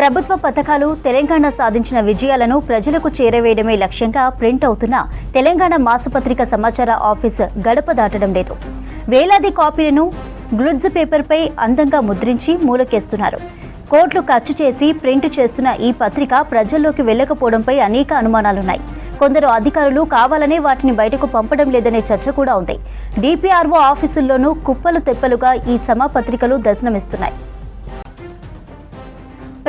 ప్రభుత్వ పథకాలు తెలంగాణ సాధించిన విజయాలను ప్రజలకు చేరవేయడమే లక్ష్యంగా ప్రింట్ అవుతున్న తెలంగాణ మాసపత్రిక సమాచార ఆఫీస్ గడప దాటడం లేదు. వేలాది కాపీలను గ్లుడ్జ్ పేపర్పై అందంగా ముద్రించి మూలకేస్తున్నారు. కోట్లు ఖర్చు చేసి ప్రింట్ చేస్తున్న ఈ పత్రిక ప్రజల్లోకి వెళ్ళకపోవడంపై అనేక అనుమానాలున్నాయి. కొందరు అధికారులు కావాలనే వాటిని బయటకు పంపడం లేదనే చర్చ కూడా ఉంది. డిపిఆర్ఓ ఆఫీసుల్లోనూ కుప్పలు తెప్పలుగా ఈ సమాపత్రికలు దర్శనమిస్తున్నాయి.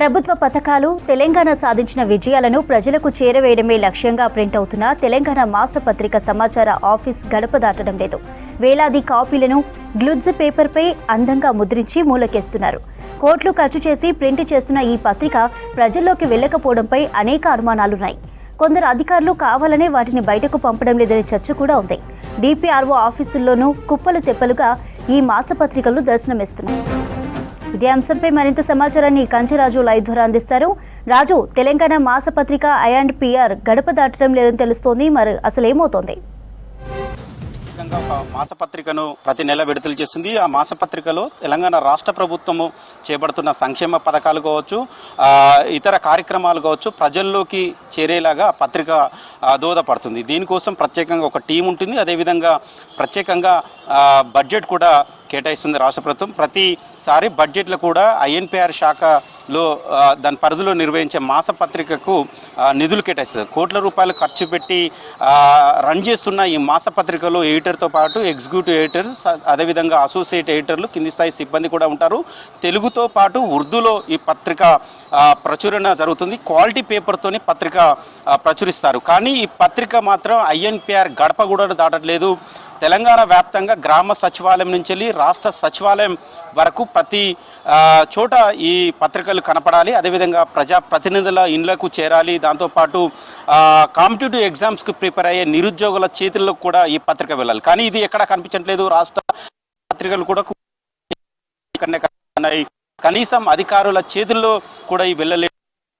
ప్రభుత్వ పథకాలు తెలంగాణ సాధించిన విజయాలను ప్రజలకు చేరవేయడమే లక్ష్యంగా ప్రింట్ అవుతున్న తెలంగాణ మాసపత్రిక సమాచార ఆఫీస్ గడప దాటడం లేదు. వేలాది కాపీలను గ్లుడ్జ్ పేపర్పై అందంగా ముద్రించి మూలకేస్తున్నారు. కోట్లు ఖర్చు చేసి ప్రింట్ చేస్తున్న ఈ పత్రిక ప్రజల్లోకి వెళ్ళకపోవడంపై అనేక అనుమానాలున్నాయి. కొందరు అధికారులు కావాలనే వాటిని బయటకు పంపడం లేదనే చర్చ కూడా ఉంది. డిపిఆర్ఓ ఆఫీసుల్లోనూ కుప్పలు తెప్పలుగా ఈ మాసపత్రికలు దర్శనమిస్తున్నాయి. ఇదే అంశంపై మరింత సమాచారాన్ని కంచిరాజు లైవ్ ద్వారా అందిస్తారు. రాజు తెలంగాణ మాసపత్రిక ఐ అండ్ పిఆర్ గడప దాటడం లేదని తెలుస్తోంది. మరి అసలేమవుతోంది? ఒక మాసపత్రికను ప్రతి నెల విడుదల చేస్తుంది. ఆ మాసపత్రికలో తెలంగాణ రాష్ట్ర ప్రభుత్వము చేపడుతున్న సంక్షేమ పథకాలు కావచ్చు ఇతర కార్యక్రమాలు కావచ్చు ప్రజల్లోకి చేరేలాగా పత్రిక దోదపడుతుంది దోహదపడుతుంది. దీనికోసం ప్రత్యేకంగా ఒక టీం ఉంటుంది. అదేవిధంగా ప్రత్యేకంగా బడ్జెట్ కూడా కేటాయిస్తుంది రాష్ట్ర ప్రభుత్వం. ప్రతిసారి బడ్జెట్లో కూడా ఐఎన్పిఆర్ శాఖలో దాని పరిధిలో నిర్వహించే మాసపత్రికకు నిధులు కేటాయిస్తుంది. కోట్ల రూపాయలు ఖర్చు పెట్టి రన్ చేస్తున్న ఈ మాసపత్రికలో ఎడిటర్తో పాటు ఎగ్జిక్యూటివ్ ఎడిటర్స్ అదేవిధంగా అసోసియేట్ ఎడిటర్లు కింది స్థాయి సిబ్బంది కూడా ఉంటారు. తెలుగుతో పాటు ఉర్దూలో ఈ పత్రిక ప్రచురణ జరుగుతుంది. క్వాలిటీ పేపర్తోనే పత్రిక ప్రచురిస్తారు. కానీ ఈ పత్రిక మాత్రం ఐఎన్పిఆర్ గడప కూడా దాటట్లేదు. తెలంగాణ వ్యాప్తంగా గ్రామ సచివాలయం నుంచి వెళ్ళి రాష్ట్ర సచివాలయం వరకు ప్రతి చోట ఈ పత్రికలు కనపడాలి. అదేవిధంగా ప్రజా ప్రతినిధుల ఇండ్లకు చేరాలి. దాంతోపాటు కాంపిటేటివ్ ఎగ్జామ్స్కి ప్రిపేర్ అయ్యే నిరుద్యోగుల చేతుల్లో కూడా ఈ పత్రిక వెళ్ళాలి. కానీ ఇది ఎక్కడ కనిపించట్లేదు. రాష్ట్ర పత్రికలు కూడా కనీసం అధికారుల చేతుల్లో కూడా ఈ వెళ్ళలేదు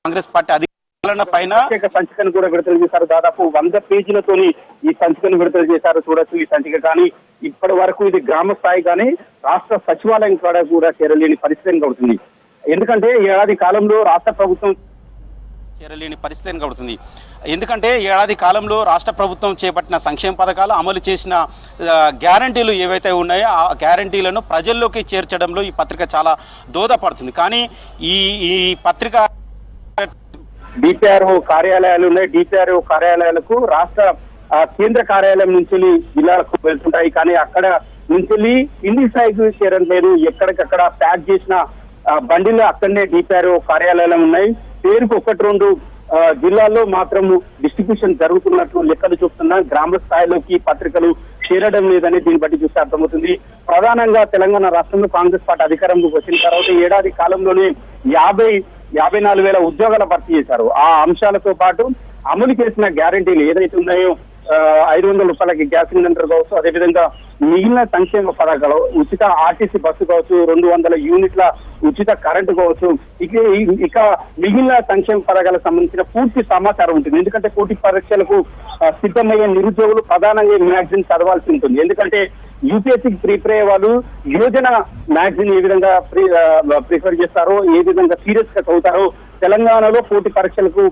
కాంగ్రెస్ పార్టీ అధికారులను పైన సంచికను కూడా విడుదల చేశారు. దాదాపు వంద పేజీలతోని ఈ సంచికను విడుదల చేశారు చూడొచ్చు ఈ సంచిక. కానీ ఇప్పటి వరకు ఇది గ్రామ స్థాయి కానీ రాష్ట్ర సచివాలయం కూడా కూడా చేరలేని పరిస్థితి అవుతుంది ఎందుకంటే ఏడాది కాలంలో రాష్ట్ర ప్రభుత్వం చేరలేని పరిస్థితి కనబడుతుంది. ఎందుకంటే ఏడాది కాలంలో రాష్ట్ర ప్రభుత్వం చేపట్టిన సంక్షేమ పథకాలు అమలు చేసిన గ్యారంటీలు ఏవైతే ఉన్నాయో ఆ గ్యారంటీలను ప్రజల్లోకి చేర్చడంలో ఈ పత్రిక చాలా దోదపడుతుంది కానీ ఈ ఈ పత్రిక డిపిఆర్ఓ కార్యాలయాలు ఉన్నాయి. డిపిఆర్ఓ కార్యాలయాలకు రాష్ట్ర కేంద్ర కార్యాలయం నుంచి జిల్లాలకు వెళ్తుంటాయి. కానీ అక్కడ నుంచి కింది స్థాయికి లేదు ఎక్కడికక్కడ ప్యాక్ చేసిన బండిలో బండిలు అక్కడనే డిపిఆర్ఓ కార్యాలయాలు ఉన్నాయి. పేరుకు ఒకటి రెండు జిల్లాల్లో మాత్రం డిస్ట్రిబ్యూషన్ జరుగుతున్నట్లు లెక్కలు చూస్తున్నా. గ్రామ స్థాయిలోకి పత్రికలు చేరడం లేదని దీన్ని బట్టి చూస్తే అర్థమవుతుంది. ప్రధానంగా తెలంగాణ రాష్ట్రంలో కాంగ్రెస్ పార్టీ అధికారంలోకి వచ్చిన తర్వాత ఏడాది కాలంలోనే యాభై యాభై నాలుగు వేల ఉద్యోగాల భర్తీ చేశారు. ఆ అంశాలతో పాటు అమలు చేసిన గ్యారంటీలు ఏదైతే ఉన్నాయో ఐదు వందల రూపాయలకి గ్యాస్ సిలిండర్ కావచ్చు అదేవిధంగా మిగిలిన సంక్షేమ పథకాలు ఉచిత ఆర్టీసీ బస్సు కావచ్చు రెండు వందల యూనిట్ల ఉచిత కరెంటు కావచ్చు ఇక ఇక మిగిలిన సంక్షేమ పథకాలకు సంబంధించిన పూర్తి సమాచారం ఉంటుంది. ఎందుకంటే పోటీ పరీక్షలకు సిద్ధమయ్యే నిరుద్యోగులు ప్రధానంగా ఈ మ్యాగజిన్ చదవాల్సి ఉంటుంది. ఎందుకంటే యూపీఎస్సీకి ప్రిపేర్ అయ్యే వాళ్ళు యోజన మ్యాగజిన్ ఏ విధంగా ప్రిఫర్ చేస్తారో ఏ విధంగా సీరియస్గా చదువుతారో తెలంగాణలో పోటీ పరీక్షలకు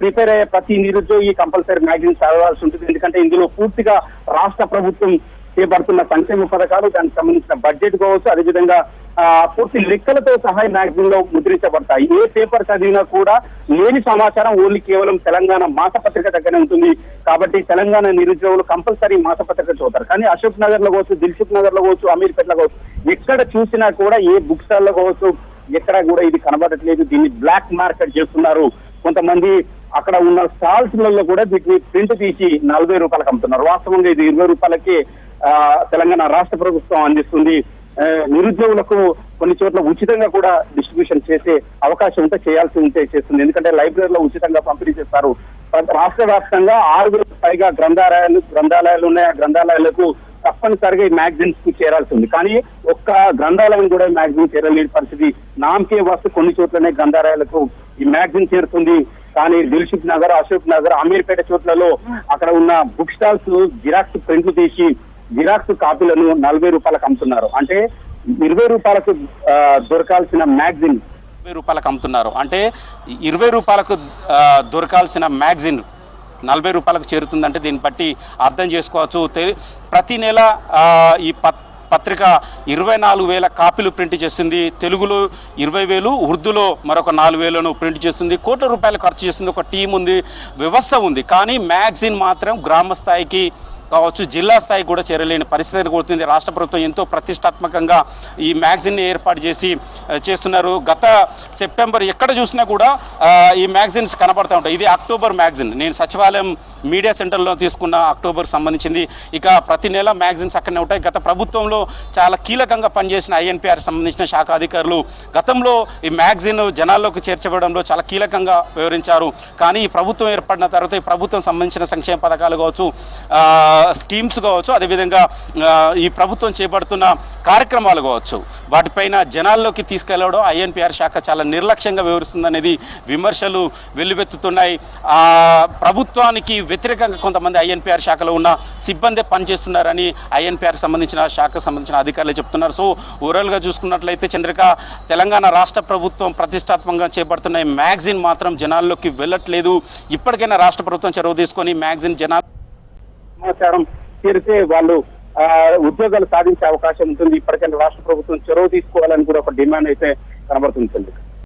ప్రిపేర్ అయ్యే ప్రతి నిరుద్యోగి కంపల్సరీ మ్యాగజైన్ చదవాల్సి ఉంటుంది. ఎందుకంటే ఇందులో పూర్తిగా రాష్ట్ర ప్రభుత్వం చేపడుతున్న సంక్షేమ పథకాలు దానికి సంబంధించిన బడ్జెట్ కావచ్చు అదేవిధంగా పూర్తి లెక్కలతో సహా మ్యాగజైన్లో ముద్రించబడతాయి. ఏ పేపర్ చదివినా కూడా లేని సమాచారం ఓన్లీ కేవలం తెలంగాణ మాసపత్రిక దగ్గరే ఉంటుంది. కాబట్టి తెలంగాణ నిరుద్యోగులు కంపల్సరీ మాసపత్రిక చూస్తారు కానీ అశోక్ నగర్లో కావచ్చు దిల్సుఖ్ నగర్లో కావచ్చు అమీర్పేటలో కావచ్చు ఎక్కడ చూసినా కూడా ఏ బుక్ స్టాల్లో కావచ్చు ఎక్కడ కూడా ఇది కనబడట్లేదు. దీన్ని బ్లాక్ మార్కెట్ చేస్తున్నారు. కొంతమంది అక్కడ ఉన్న స్టాల్స్లలో కూడా వీటిని ప్రింట్ తీసి నలభై రూపాయలకు అమ్ముతున్నారు. వాస్తవంగా ఇది ఇరవై రూపాయలకి ఆ, తెలంగాణ రాష్ట్ర ప్రభుత్వం అందిస్తుంది. నిరుద్యోగులకు కొన్ని చోట్ల ఉచితంగా కూడా డిస్ట్రిబ్యూషన్ చేసే అవకాశం ఉంటే చేయాల్సి ఉంటే చేస్తుంది. ఎందుకంటే లైబ్రరీలో ఉచితంగా పంపిణీ చేస్తారు. రాష్ట్ర వ్యాప్తంగా ఆరు వేలకు పైగా గ్రంథాలయాలు గ్రంథాలయాలు ఉన్నాయి. ఆ గ్రంథాలయాలకు తప్పనిసరిగా ఈ మ్యాగజైన్స్కు చేరాల్సి ఉంది. కానీ ఒక్క గ్రంథాలయం కూడా మ్యాగజైన్ చేరలేని పరిస్థితి. నామకే వస్తు కొన్ని చోట్లనే గ్రంథాలయాలకు ఈ మ్యాగజిన్ చేరుతుంది. కానీ దిల్షుక్ నగర్ అశోక్ నగర్ అమీర్పేట చోట్లలో అక్కడ ఉన్న బుక్ స్టాల్స్ జిరాక్స్ ప్రింట్లు తీసి జిరాక్స్ కాపీలను నలభై రూపాయలకు అమ్ముతున్నారు. అంటే ఇరవై రూపాయలకు దొరకాల్సిన మ్యాగజిన్. నలభై రూపాయలకు అమ్ముతున్నారు. అంటే ఇరవై రూపాయలకు దొరకాల్సిన మ్యాగజిన్ నలభై రూపాయలకు చేరుతుందంటే దీన్ని బట్టి అర్థం చేసుకోవచ్చు. ప్రతి నెల ఆ, ఈ పత్ పత్రిక ఇరవై నాలుగు వేల కాపీలు ప్రింట్ చేస్తుంది తెలుగులో ఇరవై వేలు ఉర్దూలో మరొక నాలుగు వేలను ప్రింట్ చేస్తుంది కోట్ల రూపాయలు ఖర్చు చేస్తుంది ఒక టీం ఉంది వ్యవస్థ ఉంది. కానీ మ్యాగజైన్ మాత్రం గ్రామ స్థాయికి కావచ్చు జిల్లా స్థాయి కూడా చేరలేని పరిస్థితి కోరుతుంది రాష్ట్ర ప్రభుత్వం ఎంతో ప్రతిష్టాత్మకంగా ఈ మ్యాగజిన్ని ఏర్పాటు చేసి చేస్తున్నారు. గత సెప్టెంబర్ ఎక్కడ చూసినా కూడా ఈ మ్యాగజిన్స్ కనబడుతూ ఉంటాయి. ఇది అక్టోబర్ మ్యాగజిన్. నేను సచివాలయం మీడియా సెంటర్లో తీసుకున్న అక్టోబర్ సంబంధించింది. ఇక ప్రతి నెల మ్యాగజిన్స్ అక్కడనే ఉంటాయి. గత ప్రభుత్వంలో చాలా కీలకంగా పనిచేసిన ఐఎన్పిఆర్ సంబంధించిన శాఖ అధికారులు గతంలో ఈ మ్యాగజిన్ జనాల్లోకి చేర్చబడంలో చాలా కీలకంగా వివరించారు. కానీ ఈ ప్రభుత్వం ఏర్పడిన తర్వాత ఈ ప్రభుత్వం సంబంధించిన సంక్షేమ పథకాలు కావచ్చు స్కీమ్స్ కావచ్చు అదేవిధంగా ఈ ప్రభుత్వం చేపడుతున్న కార్యక్రమాలు కావచ్చు వాటిపైన జనాల్లోకి తీసుకెళ్ళడం ఐఎన్పిఆర్ శాఖ చాలా నిర్లక్ష్యంగా వివరిస్తుందనేది విమర్శలు వెల్లువెత్తుతున్నాయి. ఆ, ప్రభుత్వానికి వ్యతిరేకంగా కొంతమంది ఐఎన్పిఆర్ శాఖలో ఉన్న సిబ్బంది పనిచేస్తున్నారని ఐఎన్పిఆర్ సంబంధించిన శాఖకు సంబంధించిన అధికారులు చెప్తున్నారు. సో ఓవరాల్గా చూసుకున్నట్లయితే చంద్రిక తెలంగాణ రాష్ట్ర ప్రభుత్వం ప్రతిష్టాత్మకంగా చేపడుతున్న మ్యాగ్జిన్ మ్యాగజిన్ మాత్రం జనాల్లోకి వెళ్ళట్లేదు. ఇప్పటికైనా రాష్ట్ర ప్రభుత్వం చొరవ తీసుకొని మ్యాగజిన్ జనాలు సమాచారం తీరితే వాళ్ళు ఉద్యోగాలు సాధించే అవకాశం ఉంటుంది. ఇప్పటికైనా రాష్ట్ర ప్రభుత్వం చొరవ తీసుకోవాలని కూడా ఒక డిమాండ్ అయితే కనబడుతుంది చంద్రిక